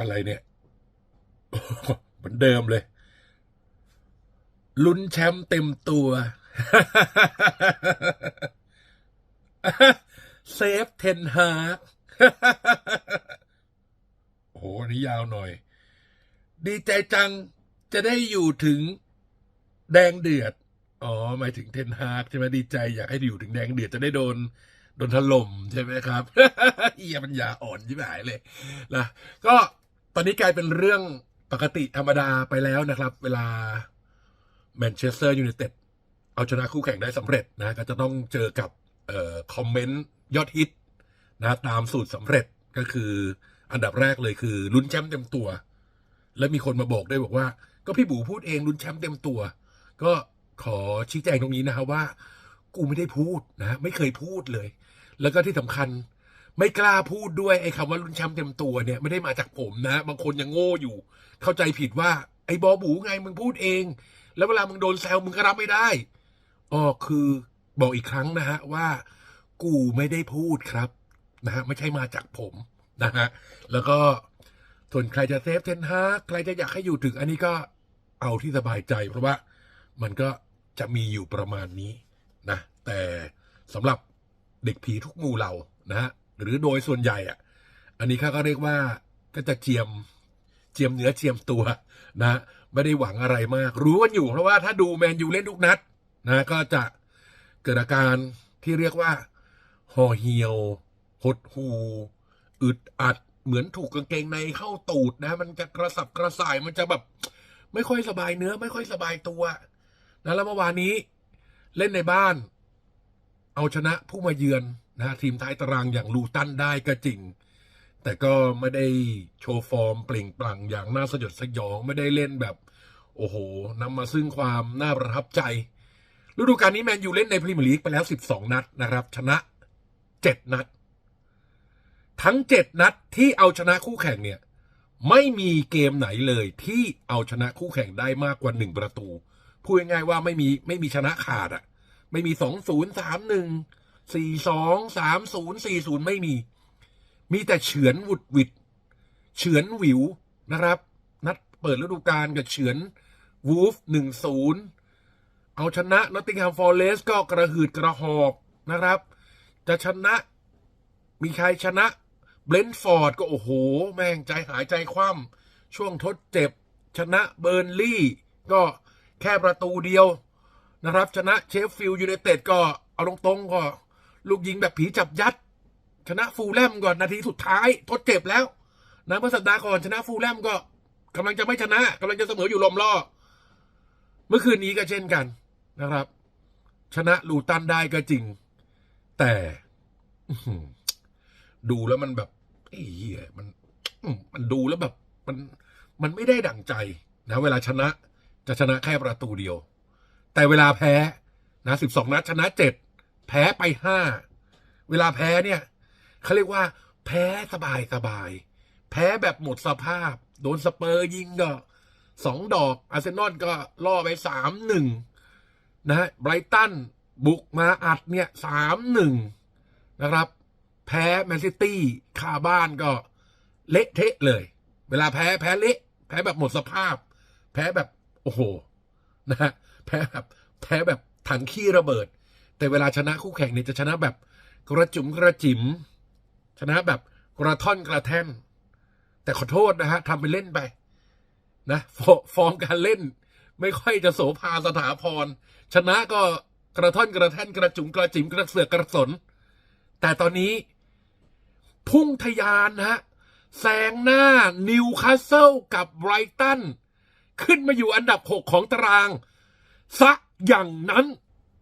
อะไรเนี่ยเหมือนเดิมเลย ลุ้นแชมป์เต็มตัว เซฟเทนฮาร์โอ้โหนี้ยาวหน่อย ดีใจจังจะได้อยู่ถึงแดงเดือด อ๋อ หมายถึงเทนฮาร์กใช่ไหมดีใจอยากให้อยู่ถึงแดงเดือดจะได้โดนโดนถล่มใช่ไหมครับเอียมันยาอ่อนชิบหายเลยนะก็ ตอนนี้กลายเป็นเรื่องปกติธรรมดาไปแล้วนะครับ เวลาแมนเชสเตอร์ยูไนเต็ดเอาชนะคู่แข่งได้สำเร็จนะก็จะต้องเจอกับออคอมเมนต์ยอดฮิตนะตามสูตรสำเร็จก็คืออันดับแรกเลยคือลุ้นแชมป์เต็มตัว แล้วมีคนมาบอกด้วยบอกว่า ก็พี่บูพูดเองลุ้นแชมป์เต็มตัว ก็ขอชี้แจงตรงนี้นะครับว่า กูไม่ได้พูดนะ ไม่เคยพูดเลย แล้วก็ที่สำคัญ ไม่กล้าพูดด้วยไอ้คำว่าลุ้นแชมป์เต็มตัวเนี่ยไม่ได้มาจากผมนะบางคนยังโง่อยู่ เข้าใจผิดว่า ไอ้บอบูไงมึงพูดเอง แล้วเวลามึงโดนแซวมึงก็รับไม่ได้อ๋อคือบอกอีกครั้งนะฮะว่า กูไม่ได้พูดครับนะฮะไม่ใช่มาจากผมนะฮะแล้วก็ส่วนใครจะเซฟเทนฮาใครจะอยากให้อยู่ถึง อันนี้ก็เอาที่สบายใจ เพราะว่ามันก็จะมีอยู่ประมาณนี้นะแต่สำหรับเด็กผีทุกมูเหล่านะฮะ หรือโดยส่วนใหญ่อะ อันนี้เขาก็เรียกว่าก็จะเจียมเจียมเนื้อเจียมตัวนะ ไม่ได้หวังอะไรมาก รู้กันอยู่เพราะว่าถ้าดูแมนยูเล่นทุกนัดนะก็จะเกิดอาการที่เรียกว่าห่อเหี่ยวหดหูอึดอัดเหมือนถูกกางเกงในเข้าตูดนะ มันจะกระสับกระส่ายมันจะแบบ ไม่ค่อยสบายเนื้อ ไม่ค่อยสบายตัวนะแล้วเมื่อวานนี้เล่นในบ้าน เอาชนะผู้มาเยือน นะทีมท้ายตารางอย่างลูตันได้ก็จริง แต่ก็ไม่ได้โชว์ฟอร์มเปล่งปลั่งอย่างน่าสยดสยองไม่ได้เล่นแบบ โอ้โหนำมาซึ่งความน่าประทับใจฤดูกาลนี้แมนยูเล่นในพรีเมียร์ลีกไปแล้ว 12 นัดนะครับ ชนะ 7 นัด ทั้ง 7 นัดที่เอาชนะคู่แข่งเนี่ย ไม่มีเกมไหนเลยที่เอาชนะคู่แข่งได้มากกว่า 1 ประตู พูดง่ายๆว่าไม่มีไม่มีชนะขาดอะไม่มี 2 0 3 1 4 2 3 0 4 0ไม่มี มีแต่เฉือนวุดวิดเฉือนวิวนะครับ นัดเปิดฤดูกาลกับเฉือนวูฟหนึ่งศูนย์เอาชนะนอตติงแฮมฟอร์เรสก็กระหืดกระหอบนะครับ จะชนะมีใครชนะเบรนฟอร์ดก็โอ้โห แม่งใจหายใจคว่ำช่วงทดเจ็บ ชนะเบอร์นลี่ ก็แค่ประตูเดียวนะครับ ชนะเชฟฟิลด์ยูไนเต็ดก็เอาตรงๆก็ ลูกยิงแบบผีจับยัด ชนะฟูลแลมก่อนนาทีสุดท้าย ทดเจ็บแล้วนะเมื่อสัปดาห์ก่อนชนะฟูลแลมก็กำลังจะไม่ชนะกำลังจะเสมออยู่ลมล่อเมื่อคืนนี้ก็เช่นกันนะครับ ชนะลูตันได้ก็จริง แต่ดูแล้วมันแบบไอ้เหี้ยมันมันดูแล้วแบบมันมันไม่ได้ดั่งใจนะ เวลาชนะจะชนะแค่ประตูเดียว แต่เวลาแพ้นะสิบสองนัดชนะเจ็ด แพ้ไปห้าเวลาแพ้เนี่ยเขาเรียกว่า แพ้สบายสบาย แพ้แบบหมดสภาพ โดนสเปอร์ยิงก็สองดอกอาร์เซนอลก็ล่อไปสามหนึ่งนะฮะไบรตันบุกมาอัดเนี่ยสามหนึ่งนะครับ แพ้แมนซิตี้คาบ้านก็เละเทะเลย เวลาแพ้แพ้เละ แพ้แบบหมดสภาพ แพ้แบบ โอ้โหนะฮะแพ้แบบแพ้แบบถังขี้ระเบิด แต่เวลาชนะคู่แข่งเนี่ยจะชนะแบบกระจุ๋มกระจิ๋มชนะแบบกระท่อนกระแท่น แต่ขอโทษนะฮะทำไปเล่นไปนะฟอฟอร์มการเล่น ไม่ค่อยจะโสภาสถาพร ชนะก็กระท่อนกระแท่นกระจุ๋มกระจิ๋มกระเสือกกระสน แต่ตอนนี้ พุ่งทะยานนะฮะแซงหน้านิวคาสเซิลกับไบรตัน ขึ้นมาอยู่อันดับหกของตารางซะอย่างนั้น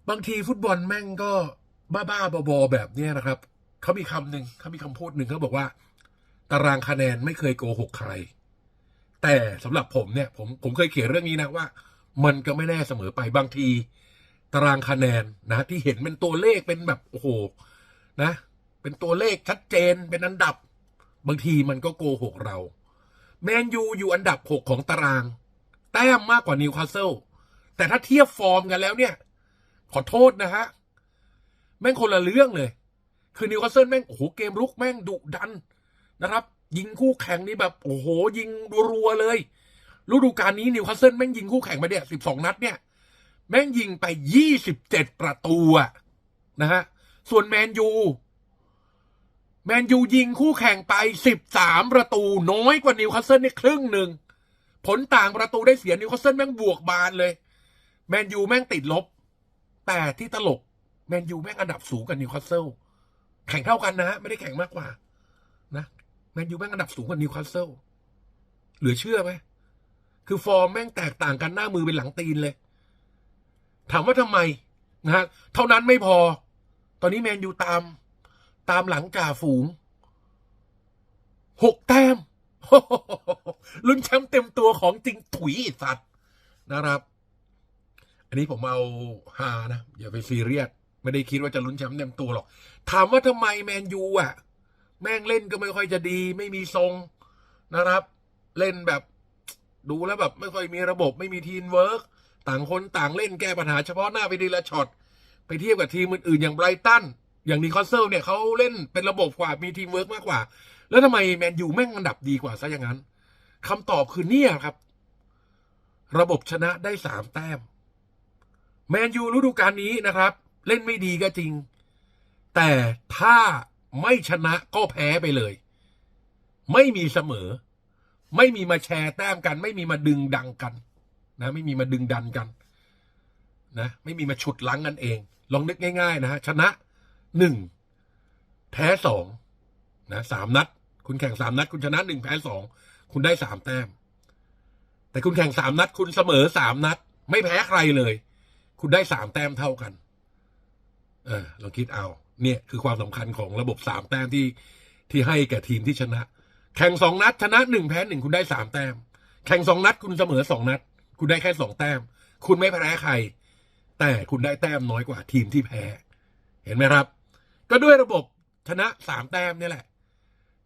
บางทีฟุตบอลแม่งก็บ้าๆบอๆแบบนี้นะครับ เขามีคำหนึ่งเขามีคำพูดหนึ่งเขาบอกว่า ตารางคะแนนไม่เคยโกหกใคร แต่สำหรับผมเนี่ยผมผมเคยเขียนเรื่องนี้นะว่า มันก็ไม่แน่เสมอไปบางที ตารางคะแนนนะที่เห็นเป็นตัวเลขเป็นแบบโอ้โหนะ เป็นตัวเลขชัดเจนเป็นอันดับ บางทีมันก็โกหกเราแมนยูอยู่อันดับหกของตาราง แต้มมากกว่านิวคาสเซิลแต่ถ้าเทียบฟอร์มกันแล้วเนี่ย ขอโทษนะฮะ แม่งคนละเรื่องเลย คือนิวคาสเซิลแม่งโอ้โหเกมรุกแม่งดุดันนะครับ ยิงคู่แข่งนี่แบบโอ้โหยิงรัวๆเลยฤดูกาลนี้นิวคาสเซิลแม่งยิงคู่แข่งมาเนี่ยสิบสองนัดเนี่ย แม่งยิงไปยี่สิบเจ็ดประตูอะนะฮะ ส่วนแมนยู แมนยูยิงคู่แข่งไปสิบสามประตู น้อยกว่านิวคาสเซิลนี่ครึ่งหนึ่ง ผลต่างประตูได้เสียนิวคาสเซิลแม่งบวกบานเลย แมนยูแม่งติดลบ แต่ที่ตลกแมนยูแม่งอันดับสูงกว่านิวคาสเซิลแข่งเท่ากันนะฮะไม่ได้แข่งมากกว่า นะแมนยูแม่งอันดับสูงกว่านิวคาสเซิลเหลือเชื่อไหมคือฟอร์มแม่งแตกต่างกันหน้ามือเป็นหลังตีนเลย ถามว่าทำไมนะฮะเท่านั้นไม่พอ ตอนนี้แมนยูตาม ตามหลังจ่าฝูงหกแต้มลุ้นแชมป์เต็มตัวของจริงถุยสัตว์นะครับ อันนี้ผมเอาฮานะ อย่าไปซีเรียสไม่ได้คิดว่าจะลุ้นแชมป์เต็มตัวหรอก ถามว่าทำไมแมนยูอะ แม่งเล่นก็ไม่ค่อยจะดี ไม่มีทรงนะครับ เล่นแบบดูแล้วแบบไม่ค่อยมีระบบไม่มีทีมเวิร์กต่างคนต่างเล่นแก้ปัญหาเฉพาะหน้าไปดีละช็อตไปเทียบกับทีมอื่นๆอย่างไบรตันอย่างนีคอสเซิลเนี่ยเขาเล่นเป็นระบบกว่ามีทีมเวิร์กมากกว่า แล้วทำไมแมนยูแม่งอันดับดีกว่าซะอย่างนั้นคำตอบคือเนี่ยครับ ระบบชนะได้สามแต้ม แมนยูฤดูกาลนี้นะครับ เล่นไม่ดีก็จริง แต่ถ้าไม่ชนะก็แพ้ไปเลย ไม่มีเสมอ ไม่มีมาแชร์แต้มกัน ไม่มีมาดึงดังกัน นะ ไม่มีมาดึงดันกัน นะ ไม่มีมาฉุดลังกันเอง ลองนึกง่าย ๆ นะฮะชนะหนึ่งแพ้สองนะสามนัด คุณแข่งสามนัด คุณชนะหนึ่งแพ้สองคุณได้สามแต้ม แต่คุณแข่งสามนัด คุณเสมอสามนัด ไม่แพ้ใครเลย คุณได้สามแต้มเท่ากัน เออลองคิดเอา เนี่ยคือความสำคัญของระบบสามแต้มที่ที่ให้แก่ทีมที่ชนะ แข่งสองนัดชนะหนึ่งแพ้หนึ่งคุณได้สามแต้ม แข่งสองนัดคุณเสมอสองนัด คุณได้แค่สองแต้ม คุณไม่แพ้ใคร แต่คุณได้แต้มน้อยกว่าทีมที่แพ้ เห็นไหมครับ ก็ด้วยระบบชนะสามแต้มนี่แหละ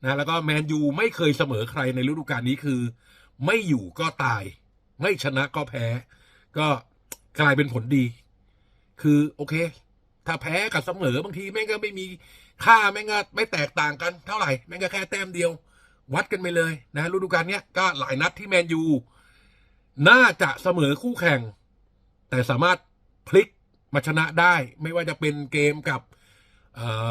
นะแล้วก็แมนยูไม่เคยเสมอใครในฤดูกาลนี้คือ ไม่อยู่ก็ตาย ไม่ชนะก็แพ้ ก็ กลายเป็นผลดี คือโอเค ถ้าแพ้กับเสมอบางทีแม่งก็ไม่มีค่าแม่งก็ไม่แตกต่างกันเท่าไหร่แม่งก็แค่แต้มเดียว วัดกันไปเลยนะฤดูกาลเนี้ยก็หลายนัดที่แมนยูน่าจะเสมอคู่แข่ง แต่สามารถพลิกมาชนะได้ ไม่ว่าจะเป็นเกมกับ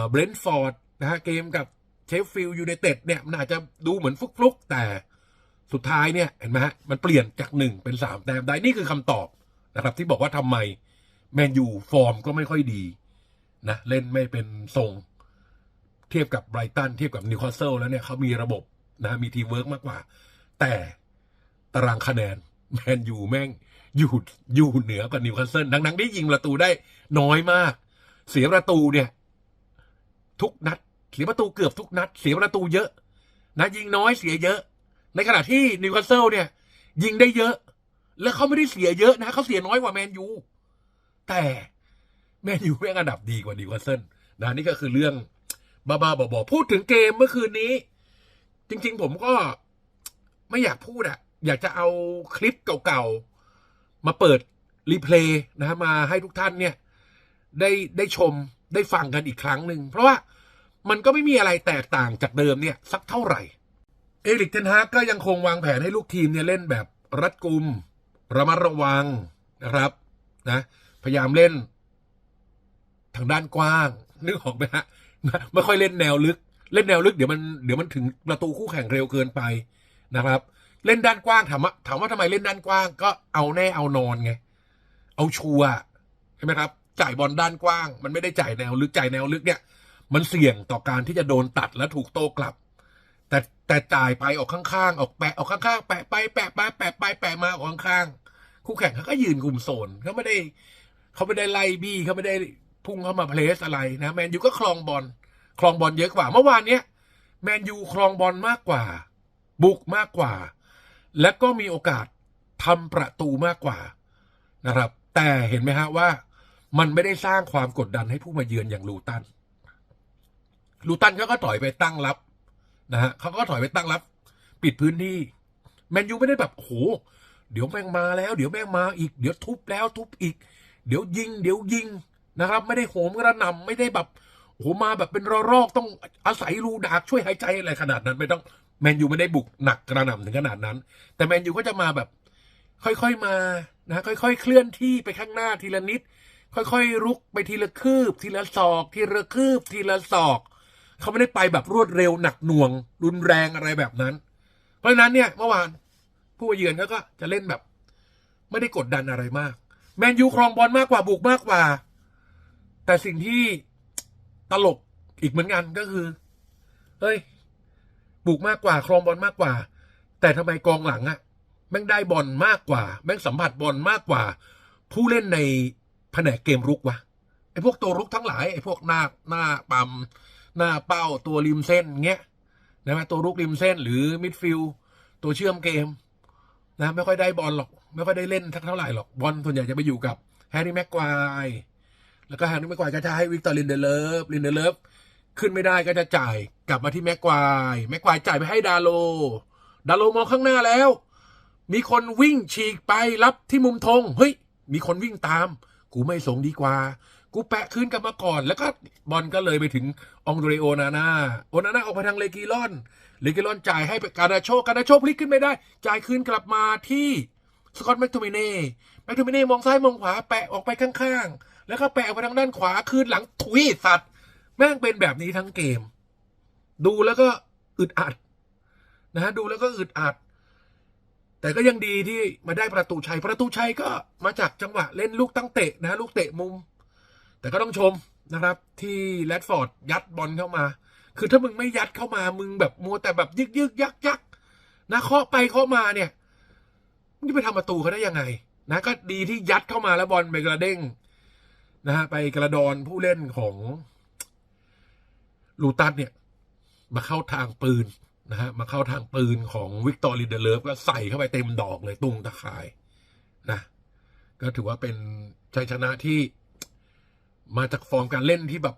เบรนท์ฟอร์ดนะฮะเกมกับเชฟฟิลด์ยูไนเต็ดเนี่ยมันอาจจะดูเหมือนฟลุกๆแต่สุดท้ายเนี่ยเห็นไหมฮะมันเปลี่ยนจากหนึ่งเป็นสามแต้มได้นี่คือคำตอบ นะครับ ที่บอกว่าทำไมแมนยูฟอร์มก็ไม่ค่อยดีนะเล่นไม่เป็นทรงเทียบกับไบรตันเทียบกับนิวคาสเซิลแล้วเนี่ยเขามีระบบนะมีทีเวิร์กมากกว่า แต่ตารางคะแนนแมนยูแม่งอยู่อยู่เหนือกว่านิวคาสเซิลดังนั้นได้ยิงประตูได้น้อยมาก เสียประตูเนี่ย ทุกนัด เสียประตูเกือบทุกนัด เสียประตูเยอะ นะยิงน้อยเสียเยอะ ในขณะที่นิวคาสเซิลเนี่ย ยิงได้เยอะ แล้วเขาไม่ได้เสียเยอะนะเขาเสียน้อยกว่าแมนยูแต่แมนยูแม่งอันดับดีกว่านิวคาสเซิลนะนี่ก็คือเรื่องบ้าๆบอๆพูดถึงเกมเมื่อคืนนี้ จริง ๆ ผมก็ไม่อยากพูดอะอยากจะเอาคลิปเก่าๆ มาเปิดรีเพลย์นะฮะมาให้ทุกท่านเนี่ยได้ได้ชมได้ฟังกันอีกครั้งหนึ่ง เพราะว่ามันก็ไม่มีอะไรแตกต่างจากเดิมเนี่ย สักเท่าไหร่ เอริกเทนฮากก็ยังคงวางแผนให้ลูกทีมเนี่ยเล่นแบบรัดกุม ระมัดระวังนะครับนะพยายามเล่น ทางด้านกว้างนึกออกไหมฮะไม่ค่อยเล่นแนวลึก เล่นแนวลึกเดี๋ยวมันเดี๋ยวมันถึงประตูคู่แข่งเร็วเกินไปนะครับ เล่นด้านกว้างถามว่าถามว่าทำไมเล่นด้านกว้าง ก็เอาแน่เอานอนไงเอาชัวใช่ไหมครับ จ่ายบอลด้านกว้าง มันไม่ได้จ่ายแนวลึกจ่ายแนวลึกเนี่ย มันเสี่ยงต่อการที่จะโดนตัดและถูกโต้กลับ แต่แต่จ่ายไปออกข้างๆ ออกแปะออกข้างๆ แปะไปแปะไปแปะไปแปะมาออกข้างๆ คู่แข่งเขาก็ยืนคุมโซนเขาไม่ได้เขาไม่ได้ไล่บี้เขาไม่ได้พุ่งเข้ามาเพลสอะไรนะแมนยูก็คลองบอลคลองบอลเยอะกว่า เมื่อวานเนี้ยแมนยูคลองบอลมากกว่า บุกมากกว่า และก็มีโอกาสทำประตูมากกว่านะครับ แต่เห็นไหมฮะว่ามันไม่ได้สร้างความกดดันให้ผู้มาเยือนอย่างลูตันลูตันเขาก็ถอยไปตั้งรับ นะฮะเขาก็ถอยไปตั้งรับ ปิดพื้นที่ แมนยูไม่ได้แบบโห เดี๋ยวแม่งมาแล้ว เดี๋ยวแม่งมาอีก เดี๋ยวทุบแล้วทุบอีก เดี๋ยวยิง เดี๋ยวยิงนะครับ ไม่ได้โหมกระหน่ำไม่ได้แบบโหมาแบบเป็นระลอกต้องอาศัยรูดากช่วยหายใจอะไรขนาดนั้นไม่ต้องแมนยูไม่ได้บุกหนักกระหน่ำถึงขนาดนั้น แต่แมนยูก็จะมาแบบ ค่อยๆมานะค่อยๆ เคลื่อนที่ไปข้างหน้าทีละนิด ค่อยๆรุกไปทีละคืบ ทีละศอก ทีละคืบ ทีละศอก เขาไม่ได้ไปแบบรวดเร็วหนักหน่วง รุนแรงอะไรแบบนั้น เพราะฉะนั้นเนี่ยเมื่อวานผู้เยือนเขาก็จะเล่นแบบ ไม่ได้กดดันอะไรมาก แมนยูครองบอลมากกว่าบุกมากกว่า แต่สิ่งที่ตลกอีกเหมือนกันก็คือเฮ้ย บุกมากกว่าครองบอลมากกว่า แต่ทำไมกองหลังอะแม่งได้บอลมากกว่า แม่งสัมผัสบอลมากกว่า ผู้เล่นในแผนกเกมรุกวะไอ้พวกตัวรุกทั้งหลายไอ้พวกหน้าหน้าปั๊ม หน้าเป้าตัวริมเส้นเงี้ยนะตัวรุกริมเส้นหรือมิดฟิลตัวเชื่อมเกมนะไม่ค่อยได้บอลหรอก ไม่ค่อยได้เล่นทักเท่าไหร่หรอกบอลส่วนใหญ่จะไปอยู่กับแฮร์รี่แม็กควายแล้วก็แฮร์รี่แม็กควายก็จะให้วิกตอร์ลินเดเลฟลินเดเลฟขึ้นไม่ได้ก็จะจ่ายกลับมาที่แม็กควายแม็กควายจ่ายไปให้ดาโล ดาโลมองข้างหน้าแล้ว มีคนวิ่งฉีกไปรับที่มุมธงเฮ้ยมีคนวิ่งตาม กูไม่สงดีกว่า กูแปะคืนกลับมาก่อน แล้วก็บอลก็เลยไปถึงองโดเรโอนาน่าโอนาน่าออกไปทางเลกิลอนเลกิลอนจ่ายให้กาดาโชกาดาโชพลิกขึ้นไม่ได้ จ่ายคืนกลับมาที่สกอตแมคโทมิเน่แมคโทมิเน่มองซ้ายมองขวาแปะออกไปข้างๆ แล้วก็แปะออกไปทางด้านขวาคืนหลังถุยสัตว์ แม่งเป็นแบบนี้ทั้งเกม ดูแล้วก็อึดอัดนะฮะดูแล้วก็อึดอัด แต่ก็ยังดีที่มาได้ประตูชัยประตูชัยก็มาจากจังหวะเล่นลูกตั้งเตะนะลูกเตะมุม แต่ก็ต้องชมนะครับ ที่แรดฟอร์ดยัดบอลเข้ามา คือถ้ามึงไม่ยัดเข้ามามึงแบบมัวแต่แบบยึกยึกยักยักนะเคาะไปเคาะมาเนี่ยมึงจะไปทำประตูเขาได้ยังไง นะ ก็ดีที่ยัดเข้ามาแล้วบอลไปกระเด้งนะฮะไปกระดอนผู้เล่นของลูตัสเนี่ย มาเข้าทางปืนนะฮะมาเข้าทางปืนของวิกตอร์ลินเดเลฟก็ใส่เข้าไปเต็มดอกเลยตุ้งตะข่ายนะ ก็ถือว่าเป็นชัยชนะที่ มาจากฟอร์มการเล่นที่แบบ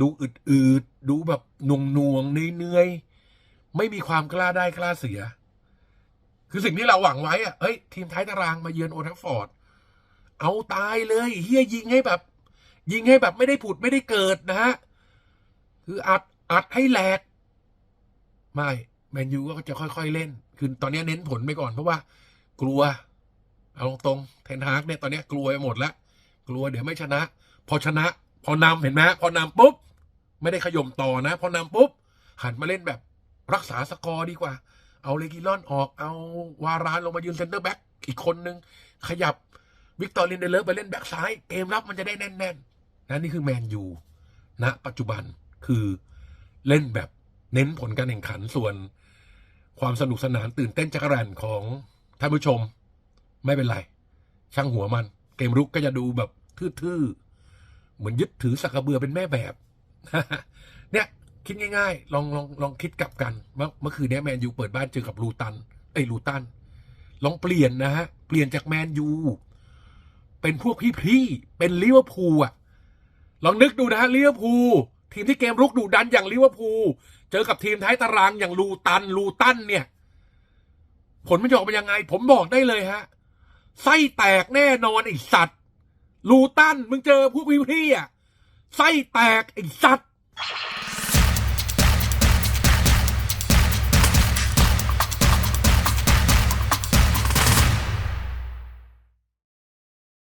ดูอืดๆ ดูแบบน่วงหน่วงเหนื่อยๆ ไม่มีความกล้าได้กล้าเสีย คือสิ่งที่เราหวังไว้อะเฮ้ย ทีมท้ายตารางมาเยือนโอทัฟฟอร์ด เอาตายเลยเฮียยิงให้แบบ ยิงให้แบบไม่ได้ผุดไม่ได้เกิดนะฮะ คืออัดอัดให้แหลก ไม่แมนยูก็จะค่อยๆเล่น คือตอนนี้เน้นผลไปก่อนเพราะว่า กลัว เอาตรงๆเทนฮากเนี่ยตอนนี้กลัวไปหมดแล้ว กลัวเดี๋ยวไม่ชนะ พอชนะ พอนำเห็นไหมพอนำปุ๊บ ไม่ได้ขย่มต่อนะ พอนำปุ๊บ หันมาเล่นแบบรักษาสกอร์ดีกว่า เอาเลกิลอนออก เอาวารานลงมายืนเซนเตอร์แบ็กอีกคนนึง ขยับวิกตอร์ลินเดเลฟไปเล่นแบ็กซ้าย เกมรับมันจะได้แน่นๆนะนี่คือแมนยูณปัจจุบันคือเล่นแบบเน้นผลการแข่งขันส่วน ความสนุกสนานตื่นเต้นจักรรันของท่านผู้ชม ไม่เป็นไร ช่างหัวมัน เกมรุกก็จะดูแบบทื่อๆ เหมือนยึดถือสักกระเบือเป็นแม่แบบ เนี่ยคิดง่ายๆ ลองลองลองคิดกลับกัน เมื่อเมื่อคืนเนี้ยแมนยูเปิดบ้านเจอกับลูตันไอ้ลูตัน ลองเปลี่ยนนะฮะ เปลี่ยนจากแมนยูเป็นพวกพี่ๆเป็นลิเวอร์พูลอะลองนึกดูนะฮะลิเวอร์พูลทีมที่เกมรุกดุดันอย่างลิเวอร์พูลเจอกับทีมท้ายตารางอย่างลูตันลูตันเนี่ย ผลมันจะออกมายังไง ผมบอกได้เลยฮะไส้แตกแน่นอนไอสัตว์ ลูตันมึงเจอพวกพี่ๆอะไส้แตกไอ้สัตว์